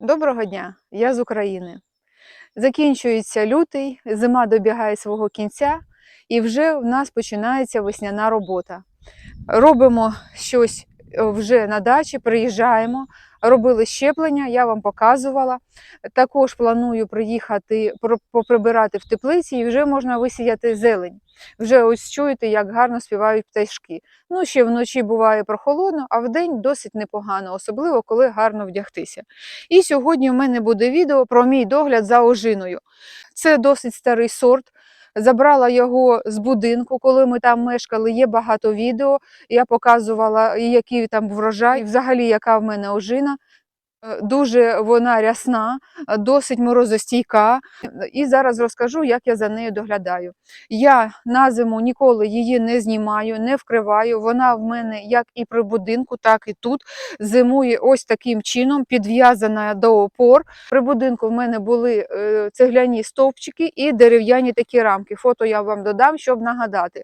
Доброго дня, я з України. Закінчується лютий, зима добігає свого кінця, і вже в нас починається весняна робота. Робимо щось е, вже на дачі, приїжджаємо, робили щеплення, я вам показувала. Також планую приїхати поприбирати в теплиці і вже можна висіяти зелень. Вже ось чуєте, як гарно співають пташки. Ну, ще вночі буває прохолодно, а вдень досить непогано, особливо коли гарно вдягтися. І сьогодні в мене буде відео про мій догляд за ожиною. Це досить старий сорт. Забрала його з будинку, коли ми там мешкали. Є багато відео. Я показувала, який там врожай, взагалі, яка в мене ожина. Е, Дуже вона рясна, е, досить морозостійка. І зараз розкажу, як я за нею доглядаю. Я на зиму ніколи її не знімаю, не вкриваю. Вона в мене як і при будинку, так і тут зимує ось таким чином, підв'язана до опор. При будинку в мене були е, цегляні стовпчики і дерев'яні такі рамки. Фото я вам додам, щоб нагадати.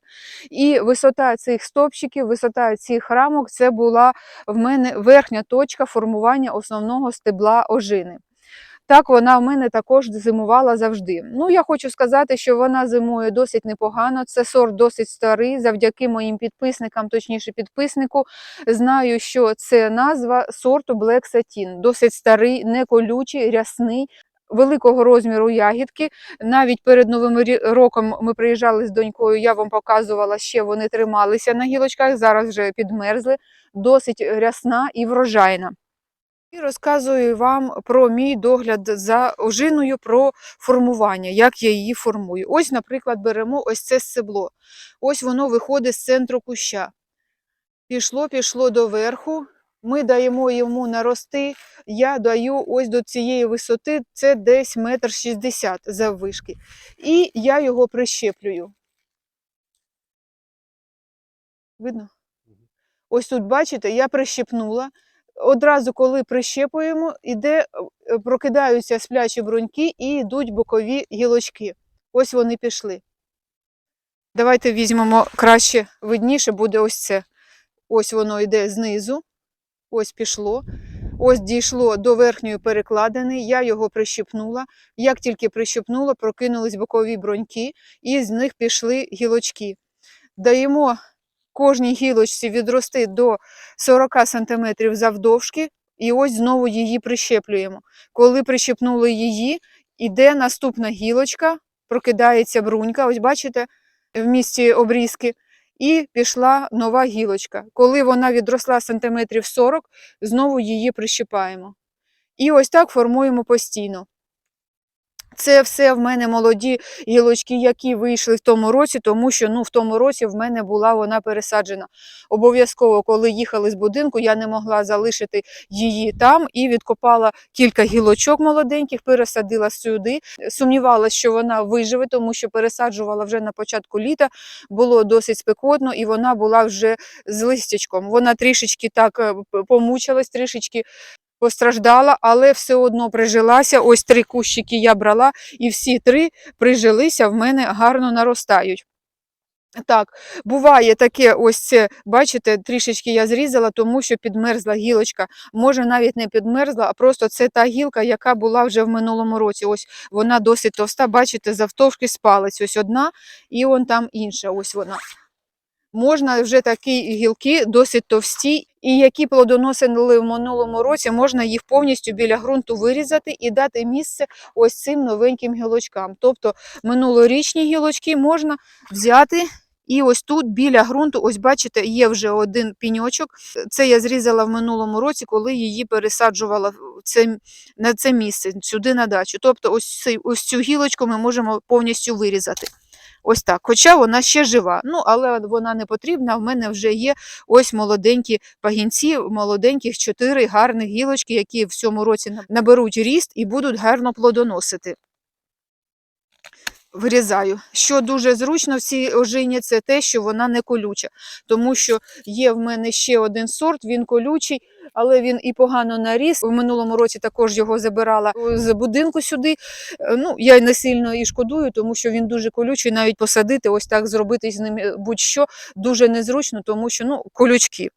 І висота цих стовпчиків, висота цих рамок це була в мене верхня точка формування основного стебла ожини. Так вона в мене також зимувала завжди. Ну, я хочу сказати, що вона зимує досить непогано. Це сорт досить старий. Завдяки моїм підписникам, точніше підписнику, знаю, що це назва сорту Black Satin. Досить старий, не рясний. Великого розміру ягідки. Навіть перед новим роком ми приїжджали з донькою. Я вам показувала, ще вони трималися на гілочках. Зараз вже підмерзли. Досить рясна і врожайна. І розказую вам про мій догляд за ожиною, про формування, як я її формую. Ось, наприклад, беремо ось це стебло. Ось воно виходить з центру куща. Пішло, пішло до верху. Ми даємо йому нарости. Я даю ось до цієї висоти, це десь метр шістдесят заввишки. І я його прищеплюю. Видно? Ось тут, бачите, я прищепнула. Одразу, коли прищепуємо, іде, е, прокидаються сплячі бруньки і йдуть бокові гілочки. Ось вони пішли. Давайте візьмемо краще видніше буде ось це. Ось воно йде знизу. Ось пішло. Ось дійшло до верхньої перекладини, я його прищепнула. Як тільки прищепнула, прокинулись бокові броньки, і з них пішли гілочки. Даємо кожній гілочці відрости до 40 см завдовжки, і ось знову її прищеплюємо. Коли прищепнули її, іде наступна гілочка, прокидається брунька, ось бачите, в місці обрізки, і пішла нова гілочка. Коли вона відросла сантиметрів 40, знову її прищипаємо. І ось так формуємо постійно. Це все в мене молоді гілочки, які вийшли в тому році, тому що ну, в тому році в мене була вона пересаджена. Обов'язково, коли їхали з будинку, я не могла залишити її там і відкопала кілька гілочок молоденьких, пересадила сюди. Сумнівалася, що вона виживе, тому що пересаджувала вже на початку літа, було досить спекотно, і вона була вже з листячком. Вона трішечки так е, помучилась, трішечки постраждала, але все одно прижилася. Ось три кущики я брала, і всі три прижилися, в мене гарно наростають. Так, буває таке, ось це, бачите, трішечки я зрізала, тому що підмерзла гілочка. Може, навіть не підмерзла, а просто це та гілка, яка була вже в минулому році. Ось вона досить товста, бачите, завтовшки з палець. Ось одна, і он там інша. Ось вона. Можна вже такі гілки досить товсті, і які плодоносили в минулому році, можна їх повністю біля ґрунту вирізати і дати місце ось цим новеньким гілочкам. Тобто минулорічні гілочки можна взяти. І ось тут біля ґрунту, ось бачите, є вже один піньочок. Це я зрізала в минулому році, коли її пересаджувала це, на це місце, сюди на дачу. Тобто, ось, ось цю гілочку ми можемо повністю вирізати. Ось так. Хоча вона ще жива. Ну, але вона не потрібна. В мене вже є ось молоденькі пагінці, молоденьких чотири гарних гілочки, які в цьому році наберуть ріст і будуть гарно плодоносити. Вирізаю. Що дуже зручно в цій ожині, це те, що вона не колюча. Тому що є в мене ще один сорт, він колючий, але він і погано наріс. В минулому році також його забирала з будинку сюди. Е, Ну, я не сильно і шкодую, тому що він дуже колючий, навіть посадити, ось так зробити з ним е, будь-що дуже незручно, тому що ну, колючки.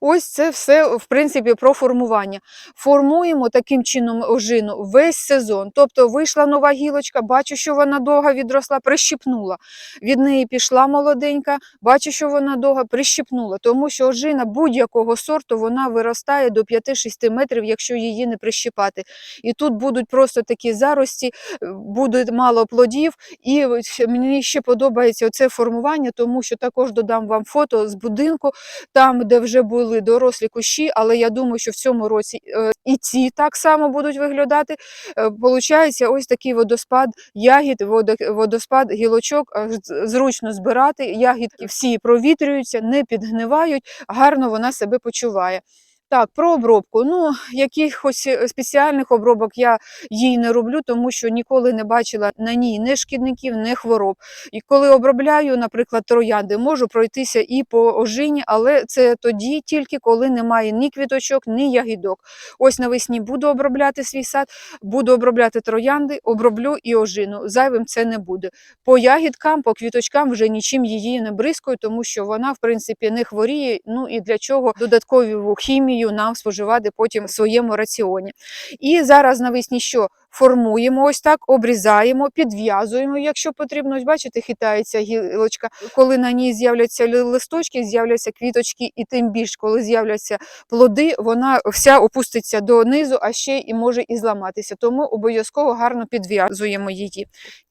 Ось це все, в принципі, про формування. Формуємо таким чином ожину весь сезон. Тобто вийшла нова гілочка, бачу, що вона довго відросла, прищипнула. Від неї пішла молоденька, бачу, що вона довго прищипнула. Тому що ожина будь-якого сорту вона виростає до 5-6 метрів, якщо її не прищипати. І тут будуть просто такі зарості, буде мало плодів. І мені ще подобається це формування, тому що також додам вам фото з будинку, там, де вже були дорослі кущі, але я думаю, що в цьому році е, і ці так само будуть виглядати. Е, Получається ось такий водоспад ягід, водоспад гілочок, е, зручно збирати. Ягідки всі провітрюються, не підгнивають, гарно вона себе почуває. Так, про обробку. Ну, якихось е, спеціальних обробок я їй не роблю, тому що ніколи не бачила на ній ні шкідників, ні хвороб. І коли обробляю, наприклад, троянди, можу пройтися і по ожині, але це тоді тільки коли немає ні квіточок, ні ягідок. Ось навесні буду обробляти свій сад, буду обробляти троянди, оброблю і ожину. Зайвим це не буде. По ягідкам, по квіточкам вже нічим її не бризкаю, тому що вона, в принципі, не хворіє. Ну і для чого додаткову хімію нам споживати потім в своєму раціоні. І зараз навесні що? Формуємо ось так, обрізаємо, підв'язуємо, якщо потрібно. Ось бачите, хитається гілочка. Коли на ній з'являться листочки, з'являться квіточки, і тим більш, коли з'являться плоди, вона вся опуститься донизу, а ще і може і зламатися. Тому обов'язково гарно підв'язуємо її.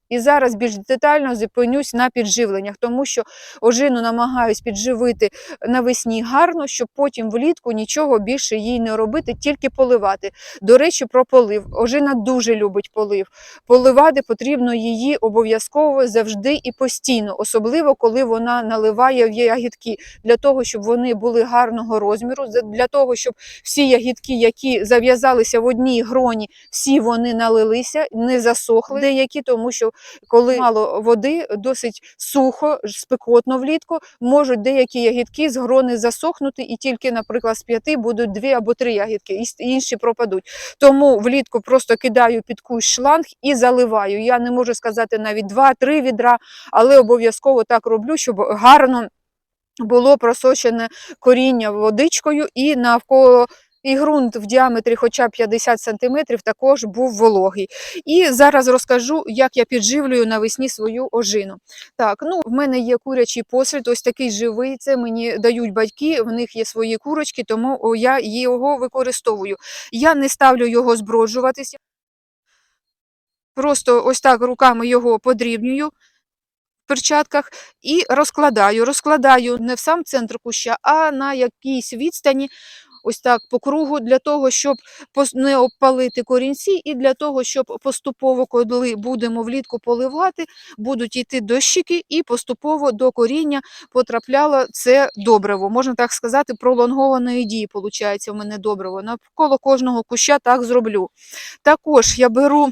І зараз більш детально зупинюсь на підживленнях, тому що ожину намагаюсь підживити навесні гарно, щоб потім влітку нічого більше їй не робити, тільки поливати. До речі, про полив. Ожина дуже любить полив. Поливати потрібно її обов'язково завжди і постійно, особливо коли вона наливає в ягідки, для того, щоб вони були гарного розміру, для того, щоб всі ягідки, які зав'язалися в одній гроні, всі вони налилися, не засохли деякі, тому що коли мало води, досить сухо, спекотно влітку, можуть деякі ягідки з грони засохнути, і тільки, наприклад, з п'яти будуть дві або три ягідки, і інші пропадуть. Тому влітку просто кидаю під кущ шланг і заливаю. Я не можу сказати навіть два-три відра, але обов'язково так роблю, щоб гарно було просочене коріння водичкою і навколо. І ґрунт в діаметрі хоча б 50 см також був вологий. І зараз розкажу, як я підживлюю навесні свою ожину. Так, ну в мене є курячий посвід, ось такий живий. Це мені дають батьки, в них є свої курочки, тому я його використовую. Я не ставлю його зброджуватися. Просто ось так руками його подрібнюю в перчатках і розкладаю. Розкладаю не в сам центр куща, а на якійсь відстані. Ось так по кругу для того, щоб не обпалити корінці, і для того, щоб поступово, коли будемо влітку поливати, будуть йти дощики, і поступово до коріння потрапляло це добриво. Можна так сказати, пролонгованої дії, виходить, у мене добриво. Навколо кожного куща так зроблю. Також я беру. е,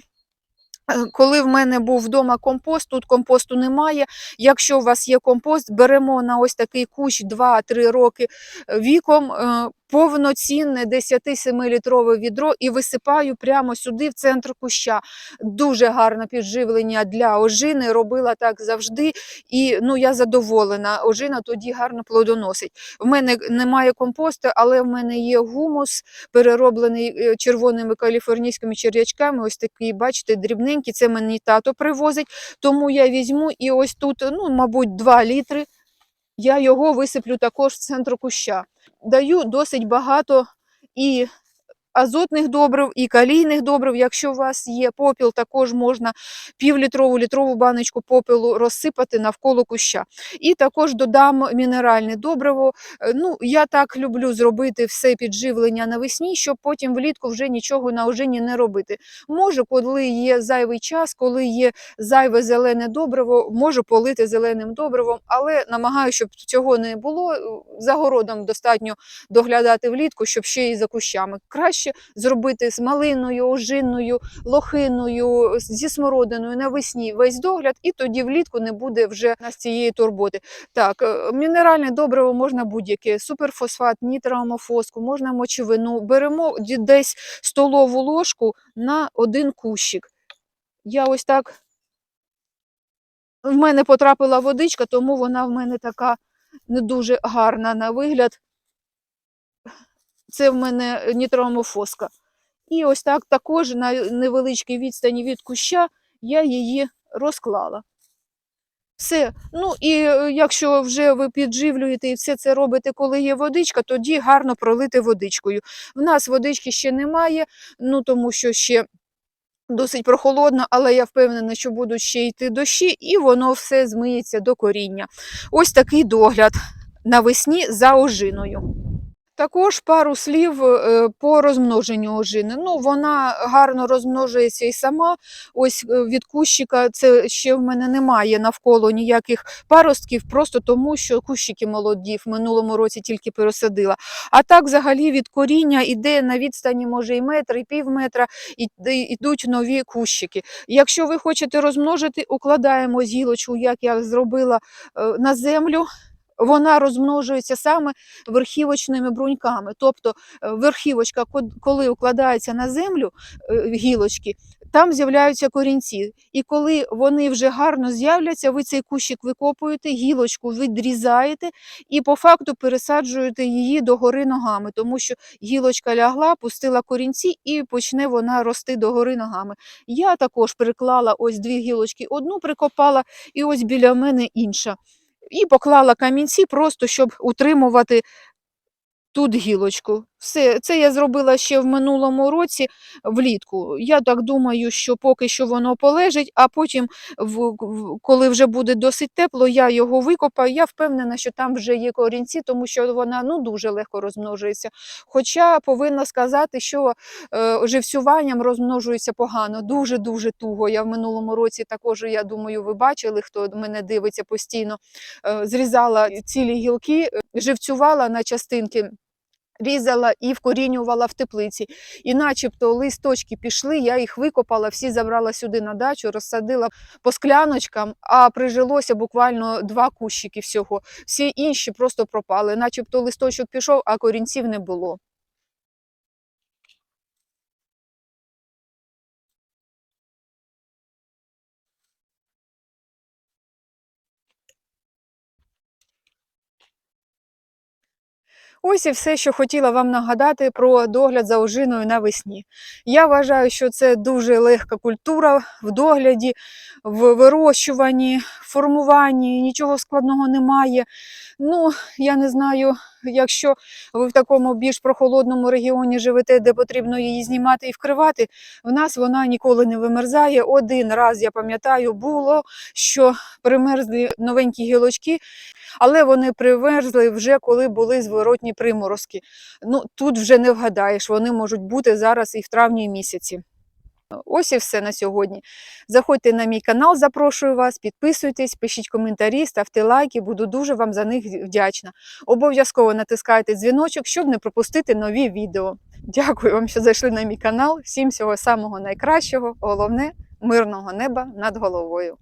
Коли в мене був вдома компост, тут компосту немає. Якщо у вас є компост, беремо на ось такий кущ 2-3 роки віком е, повноцінне 10-7 літрове відро і висипаю прямо сюди, в центр куща. Дуже гарне підживлення для ожини. Робила так завжди. І ну, я задоволена. Ожина тоді гарно плодоносить. В мене немає компосту, але в мене є гумус, перероблений е, червоними каліфорнійськими черв'ячками. Ось такий, бачите, дрібненький. Це мені тато привозить. Тому я візьму і ось тут, ну, мабуть, 2 літри. Я його висиплю також в центр куща. Даю досить багато і азотних добрив, і калійних добрив. Якщо у вас є попіл, також можна півлітрову літрову баночку попелу розсипати навколо куща. І також додам мінеральне добриво. Е, Ну, я так люблю зробити все підживлення навесні, щоб потім влітку вже нічого на ожині не робити. Може, коли є зайвий час, коли є зайве зелене добриво, можу полити зеленим добривом, але намагаюся, щоб цього не було. За городом достатньо доглядати влітку, щоб ще і за кущами. Краще зробити з малиною, ожиною, лохиною, зі смородиною навесні весь догляд, і тоді влітку не буде вже нас цієї турботи. Так, е, мінеральне добриво можна будь-яке, суперфосфат, нітроамофоску, можна мочевину. Беремо десь столову ложку на один кущик. Я ось так. В мене потрапила водичка, тому вона в мене така не дуже гарна на вигляд. Це в мене нітроамофоска. І ось так також на невеличкій відстані від куща я її розклала. Все. Ну і е, якщо вже ви підживлюєте і все це робите, коли є водичка, тоді гарно пролити водичкою. В нас водички ще немає, ну тому що ще досить прохолодно, але я впевнена, що будуть ще йти дощі, і воно все змиється до коріння. Ось такий догляд навесні за ожиною. Також пару слів е, по розмноженню ожини. Ну, вона гарно розмножується і сама. Ось е, від кущика це ще в мене немає навколо ніяких паростків, просто тому що кущики молоді в минулому році тільки пересадила. А так, взагалі, від коріння іде на відстані, може, і метр, і пів метра, і йдуть нові кущики. Якщо ви хочете розмножити, укладаємо гілочку, як я зробила е, на землю. Вона розмножується саме верхівочними бруньками. Тобто е, верхівочка, коли укладається на землю е, гілочки, там з'являються корінці. І коли вони вже гарно з'являться, ви цей кущик викопуєте, гілочку відрізаєте і по факту пересаджуєте її догори ногами, тому що гілочка лягла, пустила корінці і почне вона рости догори ногами. Я також приклала ось дві гілочки, одну прикопала, і ось біля мене інша. І поклала камінці, просто щоб утримувати тут гілочку. Все, це я зробила ще в минулому році влітку. Я так думаю, що поки що воно полежить, а потім, коли вже буде досить тепло, я його викопаю. Я впевнена, що там вже є корінці, тому що вона ну, дуже легко розмножується. Хоча повинна сказати, що е, живцюванням розмножується погано, дуже-дуже туго. Я в минулому році також, я думаю, ви бачили, хто мене дивиться постійно, е, зрізала цілі гілки, живцювала на частинки. Різала і вкорінювала в теплиці. І начебто листочки пішли, я їх викопала, всі забрала сюди на дачу, розсадила по скляночкам, а прижилося буквально два кущики всього. Всі інші просто пропали. Начебто листочок пішов, а корінців не було. Ось і все, що хотіла вам нагадати про догляд за ожиною навесні. Я вважаю, що це дуже легка культура в догляді, в вирощуванні, формуванні, нічого складного немає. Ну, я не знаю, якщо ви в такому більш прохолодному регіоні живете, де потрібно її знімати і вкривати, в нас вона ніколи не вимерзає. Один раз, я пам'ятаю, було, що примерзли новенькі гілочки, але вони примерзли вже коли були зворотні приморозки. Ну, тут вже не вгадаєш, вони можуть бути зараз і в травні місяці. Ось і все на сьогодні. Заходьте на мій канал, запрошую вас, підписуйтесь, пишіть коментарі, ставте лайки, буду дуже вам за них вдячна. Обов'язково натискайте дзвіночок, щоб не пропустити нові відео. Дякую вам, що зайшли на мій канал. Всім всього самого найкращого, головне мирного неба над головою.